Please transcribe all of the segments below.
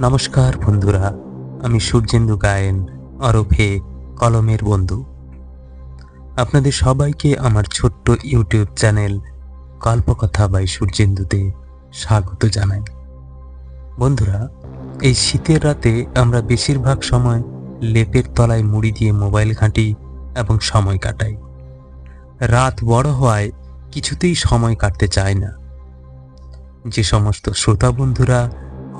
নমস্কার বন্ধুরা, আমি সূর্যেন্দু গায়েন অরফে কলমের বন্ধু। আপনাদের সবাইকে আমার ছোট্ট ইউটিউব চ্যানেল গল্পকথা বাই সূর্যেন্দুতে স্বাগত জানাই। বন্ধুরা, এই শীতের রাতে আমরা বেশিরভাগ সময় লেপের তলায় মুড়ি দিয়ে মোবাইল ঘাঁটি এবং সময় কাটাই। রাত বড় হওয়ায় কিছুতেই সময় কাটতে চায় না। যে সমস্ত শ্রোতা বন্ধুরা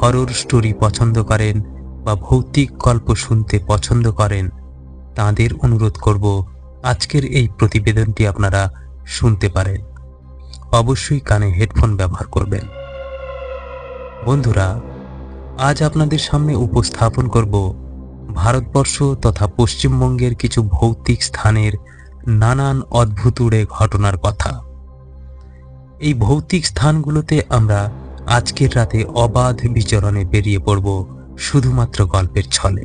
হরর স্টোরি পছন্দ করেন বা ভৌতিক গল্প শুনতে পছন্দ করেন, তাদের অনুরোধ করব আজকের এই প্রতিবেদনটি আপনারা শুনতে পারেন। অবশ্যই কানে হেডফোন ব্যবহার করবেন। বন্ধুরা, আজ আপনাদের সামনে উপস্থাপন করব ভারতবর্ষ তথা পশ্চিমবঙ্গের কিছু ভৌতিক স্থানের নানান অদ্ভুতুড়ে ঘটনার কথা। এই ভৌতিক স্থানগুলোতে আমরা আজকের রাতে অবাধ বিচরণে বেরিয়ে পড়ব শুধুমাত্র গল্পের ছলে।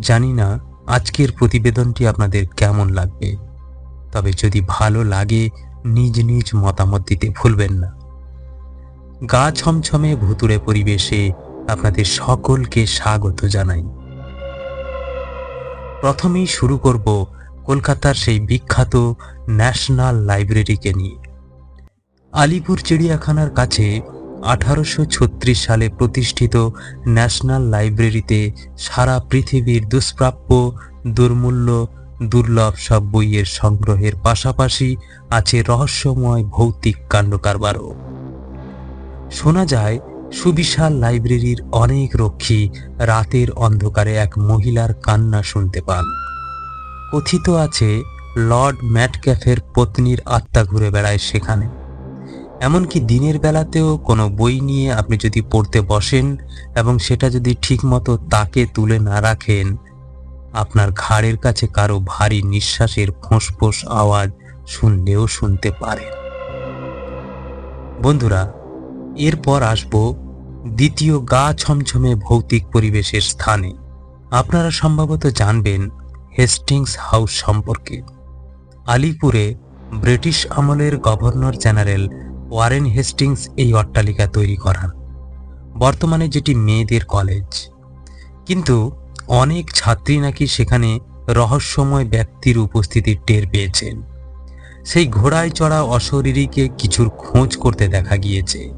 জানি না আজকের প্রতিবেদনটি আপনাদের কেমন লাগবে। তবে যদি ভালো লাগে, নিজ নিজ মতামত দিতে ভুলবেন না। গা ছমছমে ভুতুড়ে পরিবেশে আপনাদের সকলকে স্বাগত জানাই। প্রথমেই শুরু করব কলকাতার সেই বিখ্যাত ন্যাশনাল লাইব্রেরিকে নিয়ে। আলিপুর চিড়িয়াখানার কাছে আঠারোশো ছত্রিশ সালে প্রতিষ্ঠিত ন্যাশনাল লাইব্রেরিতে সারা পৃথিবীর দুষ্প্রাপ্য, দুর্মূল্য, দুর্লভ সব বইয়ের সংগ্রহের পাশাপাশি আছে রহস্যময় ভৌতিক কাণ্ডকারবারও। শোনা যায়, সুবিশাল লাইব্রেরির অনেক রক্ষী রাতের অন্ধকারে এক মহিলার কান্না শুনতে পান। কথিত আছে, লর্ড ম্যাটক্যাফের পত্নীর আত্মা ঘুরে বেড়ায় সেখানে। এমনকি দিনের বেলাতেও কোনো বই নিয়ে আপনি যদি পড়তে বসেন এবং সেটা যদি ঠিকমতো তাকে তুলে না রাখেন, আপনার ঘাড়ের কাছে কারও ভারী নিঃশ্বাসের ফোঁস আওয়াজ শুনলেও শুনতে পারেন বন্ধুরা, এরপর আসব দ্বিতীয় গা ছমছমে ভৌতিক পরিবেশের স্থানে। আপনারা সম্ভবত জানবেন হেস্টিংস হাউস সম্পর্কে। আলিপুরে ব্রিটিশ আমলের গভর্নর জেনারেল ওয়ারেন হেস্টিংস এই অট্টালিকা তৈরি করান। বর্তমানে যেটি মেয়েদের কলেজ। কিন্তু অনেক ছাত্রী নাকি সেখানে রহস্যময় ব্যক্তির উপস্থিতি টের পেয়েছেন। সেই ঘোড়ায় চড়া অশরীরীকে কিছুর খোঁজ করতে দেখা গিয়েছে।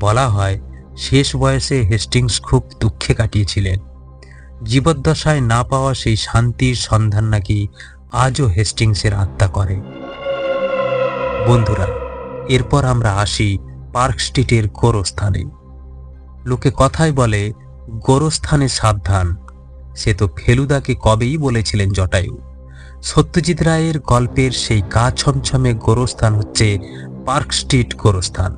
বলা হয়, শেষ বয়সে হেস্টিংস খুব দুঃখে কাটিয়েছিলেন। জীবদ্দশায় না পাওয়া সেই শান্তির সন্ধান নাকি আজও হেস্টিংসের আত্মা করে। বন্ধুরা এরপর আমরা আসি পার্ক স্ট্রিটের গোরস্থানে। লোকে কথায় বলে, গোরস্থানে সাবধান। সে তো ফেলুদাকে কবেই বলেছিলেন জটায়ু। সত্যজিৎ রায়ের গল্পের সেই গা ছমছমে গোরস্থান হচ্ছে পার্ক স্ট্রিট গোরস্থান,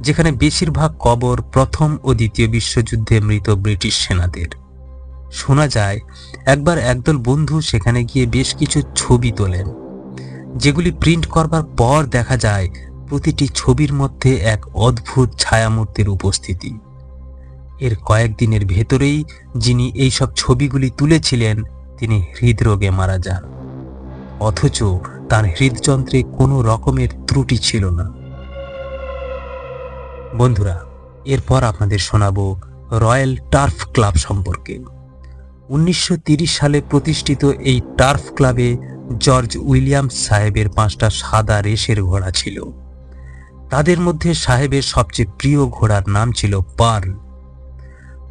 যেখানে বেশিরভাগ কবর প্রথম ও দ্বিতীয় বিশ্বযুদ্ধে মৃত ব্রিটিশ সেনাদের। শোনা যায়, একবার একদল বন্ধু সেখানে গিয়ে বেশ কিছু ছবি তোলেন, যেগুলি প্রিন্ট করবার পর দেখা যায় প্রতিটি ছবির মধ্যে এক অদ্ভুত ছায়ামূর্তির উপস্থিতি। এর কয়েকদিনের ভেতরেই যিনি এইসব ছবিগুলি তুলেছিলেন, তিনি হৃদরোগে মারা যান। অথচ তার হৃদযন্ত্রে কোনো রকমের ত্রুটি ছিল না। বন্ধুরা, এরপর আপনাদের শোনাবো রয়্যাল টার্ফ ক্লাব সম্পর্কে। উনিশশো সালে প্রতিষ্ঠিত এই টার্ফ ক্লাবে জর্জ উইলিয়ামস সাহেবের পাঁচটা সাদা রেশের ঘোড়া ছিল। তাদের মধ্যে সাহেবের সবচেয়ে প্রিয় ঘোড়ার নাম ছিল পার্ল।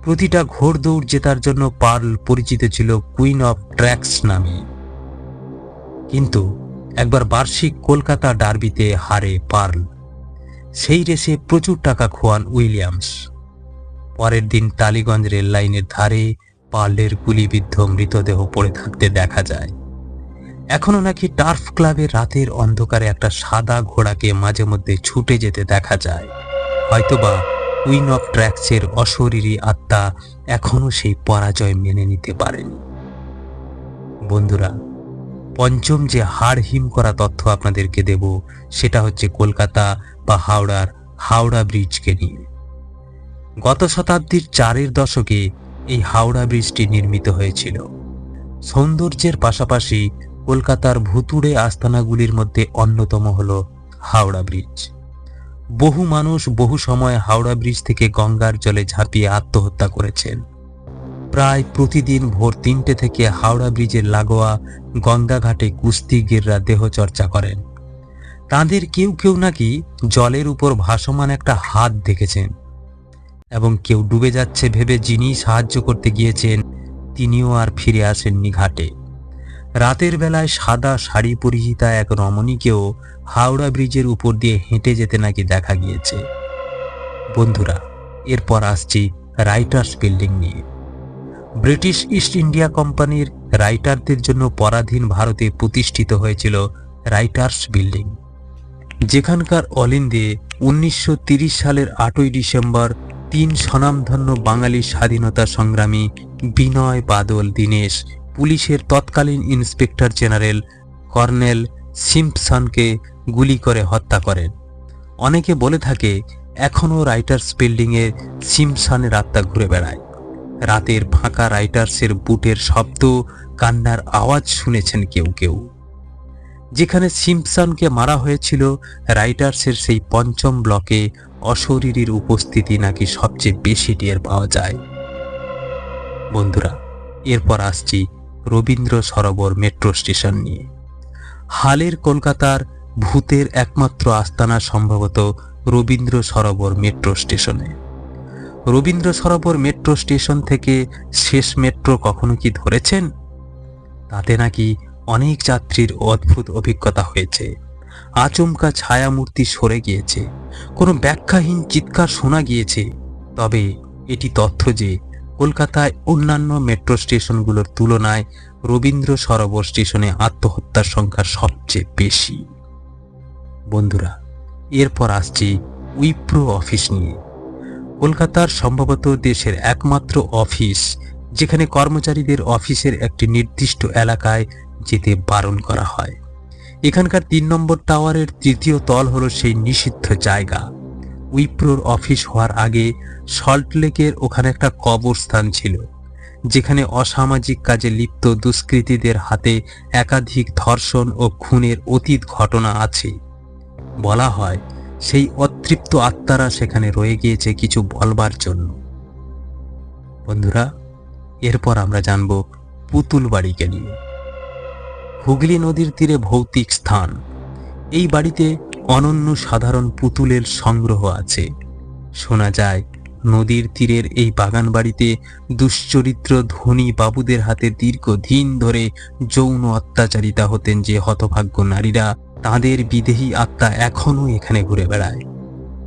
প্রতিটা ঘোড়দৌড় জেতার জন্য পার্ল পরিচিত ছিল কুইন অফ ট্র্যাক্স নামে। কিন্তু একবার বার্ষিক কলকাতা ডার্বিতে হারে পার্ল। সেই রেসে প্রচুর টাকা খোয়ান উইলিয়ামস। পরের দিন টালিগঞ্জ রেল লাইনের ধারে পার্লের গুলিবিদ্ধ মৃতদেহ পড়ে থাকতে দেখা যায়। এখনও নাকি টার্ফ ক্লাবে রাতের অন্ধকারে একটা সাদা ঘোড়াকে মাঝে মধ্যে ছুটে যেতে দেখা যায়। হয়তোবা কুইন অফ ট্র্যাক্সের অশরীরী আত্মা এখনও সেই পরাজয় মেনে নিতে পারেনি। বন্ধুরা, পঞ্চম যে হাড় হিম করা তথ্য আপনাদেরকে দেব, সেটা হচ্ছে কলকাতা বা হাওড়ার হাওড়া ব্রিজকে নিয়ে। গত শতাব্দীর চারের দশকে এই হাওড়া ব্রিজটি নির্মিত হয়েছিল। সৌন্দর্যের পাশাপাশি কলকাতার ভুতুড়ে আস্তানাগুলির মধ্যে অন্যতম হল হাওড়া ব্রিজ। বহু মানুষ বহু সময় হাওড়া ব্রিজ থেকে গঙ্গার জলে ঝাঁপিয়ে আত্মহত্যা করেছেন। প্রায় প্রতিদিন ভোর তিনটে থেকে হাওড়া ব্রিজের লাগোয়া গঙ্গাঘাটে কুস্তিগিররা দেহ চর্চা করেন। তাদের কেউ কেউ নাকি জলের উপর ভাসমান একটা হাত দেখেছেন এবং কেউ ডুবে যাচ্ছে ভেবে যিনি সাহায্য করতে গিয়েছেন, তিনিও আর ফিরে আসেননি ঘাটে। রাতের বেলায় সাদা শাড়ি পরিহিতা এক রমণীকেও হাওড়া ব্রিজের উপর দিয়ে হেঁটে যেতে নাকি দেখা গিয়েছে। বন্ধুরা, এরপর আসছি রাইটার্স বিল্ডিং নিয়ে। ব্রিটিশ ইস্ট ইন্ডিয়া কোম্পানির রাইটারদের জন্য পরাধীন ভারতে প্রতিষ্ঠিত হয়েছিল রাইটার্স বিল্ডিং। যেখানকার অলিন্দে উনিশশো সালের আটই ডিসেম্বর তিন স্বনামধন্য বাঙালি স্বাধীনতা সংগ্রামী বিনয় বাদল দীনেশ পুলিশের তৎকালীন ইন্সপেক্টর জেনারেল কর্নেল সিম্পসনকে গুলি করে হত্যা করেন। অনেকে বলে থাকে, এখনও রাইটার্স বিল্ডিংয়ে সিম্পসনের আত্মা ঘুরে বেড়ায়। রাতের ফাঁকা রাইটার্সের বুটের শব্দ, কান্নার আওয়াজ শুনেছেন কেউ কেউ। যেখানে সিম্পসনকে মারা হয়েছিল, রাইটার্সের সেই পঞ্চম ব্লকে অশরীরীর উপস্থিতি নাকি সবচেয়ে বেশি টের পাওয়া যায়। বন্ধুরা, এরপর আসছি রবীন্দ্র সরোবর মেট্রো স্টেশন নিয়ে। হালের কলকাতার ভূতের একমাত্র আস্তানা সম্ভবত রবীন্দ্র সরোবর মেট্রো স্টেশনে। রবীন্দ্র সরোবর মেট্রো স্টেশন থেকে শেষ মেট্রো কখনো কি ধরেছেন? তাতে নাকি অনেক যাত্রীর অদ্ভুত অভিজ্ঞতা হয়েছে। আচমকা ছায়ামূর্তি সরে গিয়েছে। কোনো ব্যাখ্যাহীন চিৎকার শোনা গিয়েছে। তবে এটি তথ্য যে কলকাতায় অন্যান্য মেট্রো স্টেশনগুলোর তুলনায় রবীন্দ্র সরোবর স্টেশনে আত্মহত্যার সংখ্যা সবচেয়ে বেশি। বন্ধুরা, এরপর আসছি উইপ্রো অফিস নিয়ে। কলকাতার সম্ভবত দেশের একমাত্র অফিস, যেখানে কর্মচারীদের অফিসের একটি নির্দিষ্ট এলাকায় যেতে বারণ করা হয়। এখানকার তিন নম্বর টাওয়ারের তৃতীয় তল হলো সেই নিষিদ্ধ জায়গা। উইপ্রোর অফিস হওয়ার আগে সল্টলেকের ওখানে একটা কবরস্থান ছিল, যেখানে অসামাজিক কাজে লিপ্ত দুষ্কৃতীদের হাতে একাধিক ধর্ষণ ও খুনের অতীত ঘটনা আছে। বলা হয়, সেই অতৃপ্ত আত্মারা সেখানে রয়ে গিয়েছে কিছু বলবার জন্য। বন্ধুরা, এরপর আমরা জানব পুতুল বাড়িকে নিয়ে। হুগলি নদীর তীরে ভৌতিক স্থান। এই বাড়িতে অনন্য সাধারণ পুতুলের সংগ্রহ আছে। শোনা যায় নদীর তীরের এই বাগান বাড়িতে দুশ্চরিত্র ধনী বাবুদের হাতে দীর্ঘদিন ধরে যৌন অত্যাচারিতা হতেন যে হতভাগ্য নারীরা। তাদের বিদেহী আত্মা এখনও এখানে ঘুরে বেড়ায়।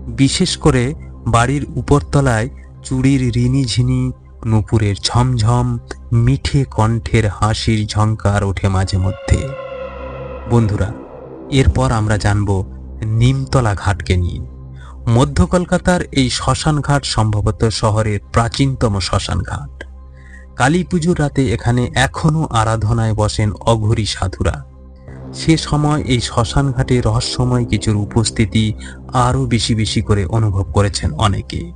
বিশেষ করে বাড়ির উপরতলায় চুড়ির রিনিঝিনি, নুপুরের ঝমঝম, মিঠে কণ্ঠের হাসির ঝঙ্কার ওঠে মাঝে মধ্যে। বন্ধুরা, এরপর আমরা জানব নিমতলা ঘাটকে নিয়ে। মধ্য কলকাতার এই শ্মশান ঘাট সম্ভবত শহরের প্রাচীনতম শ্মশান ঘাট কালী পুজোর রাতে এখানে এখনও আরাধনায় বসেন অঘরী সাধুরা। সে সময় এই শ্মশান ঘাটে রহস্যময় কিছুর উপস্থিতি আরও বেশি বেশি করে অনুভব করেছেন অনেকে।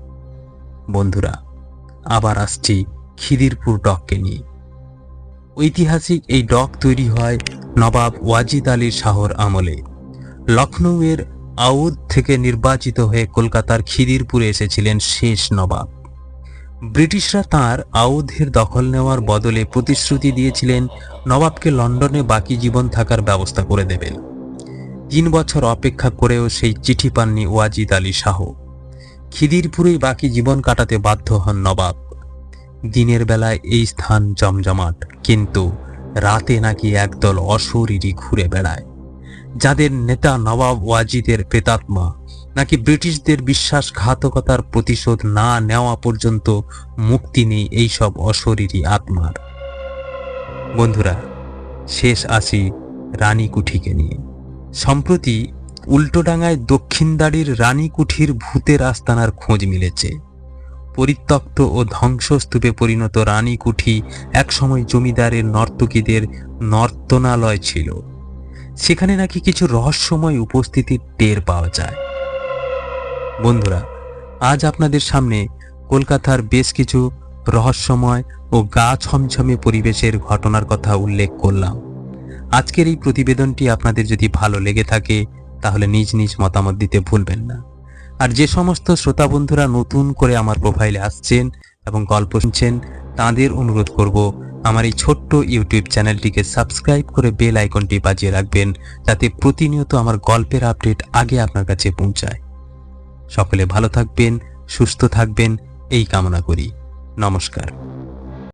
বন্ধুরা, আবার আসছি খিদিরপুর ডককে নিয়ে। ঐতিহাসিক এই ডক তৈরি হয় নবাব ওয়াজিদ আলীর শাহর আমলে। লখনৌয়ের আউদ থেকে নির্বাচিত হয়ে কলকাতার খিদিরপুরে এসেছিলেন শেষ নবাব। ব্রিটিশরা তার আউধের দখল নেওয়ার বদলে প্রতিশ্রুতি দিয়েছিলেন, নবাবকে লন্ডনে বাকি জীবন থাকার ব্যবস্থা করে দেবেন। তিন বছর অপেক্ষা করেও সেই চিঠি পাননি ওয়াজিদ আলী শাহ। খিদিরপুরেই বাকি জীবন কাটাতে বাধ্য হন নবাব। দিনের বেলায় এই স্থান জমজমাট, কিন্তু রাতে নাকি একদল অশরীরী ঘুরে বেড়ায়। যাদের নেতা নবাব ওয়াজিদের প্রেতাত্মা, নাকি ব্রিটিশদের বিশ্বাসঘাতকতার প্রতিশোধ না নেওয়া পর্যন্ত মুক্তি নেই এইসব অশরীরী আত্মার? বন্ধুরা, শেষ আসি রানীকুঠিকে নিয়ে। সম্প্রতি উল্টোডাঙ্গায় দক্ষিণদাড়ির রানীকুঠির ভূতের আস্তানার খোঁজ মিলেছে। পরিত্যক্ত ও ধ্বংসস্তূপে পরিণত রানী রানীকুঠি একসময় জমিদারের নর্তকীদের নর্তনালয় ছিল। সেখানে নাকি কিছু রহস্যময় উপস্থিতির টের পাওয়া যায়। বন্ধুরা, আজ আপনাদের সামনে কলকাতার বেশ কিছু রহস্যময় ও গা ছমছমে পরিবেশের ঘটনার কথা উল্লেখ করলাম। আজকের এই প্রতিবেদনটি আপনাদের যদি ভালো লেগে থাকে, তাহলে নিজ নিজ মতামত দিতে ভুলবেন না। আর যে সমস্ত শ্রোতা বন্ধুরা নতুন করে আমার প্রোফাইলে আসছেন এবং গল্প শুনছেন, তাদের অনুরোধ করব আমার এই ছোট্ট ইউটিউব চ্যানেলটিকে সাবস্ক্রাইব করে বেল আইকনটি বাজিয়ে রাখবেন, যাতে প্রতিনিয়ত আমার গল্পের আপডেট আগে আপনার কাছে পৌঁছায়। সকলে ভালো থাকবেন, সুস্থ থাকবেন, এই কামনা করি। নমস্কার।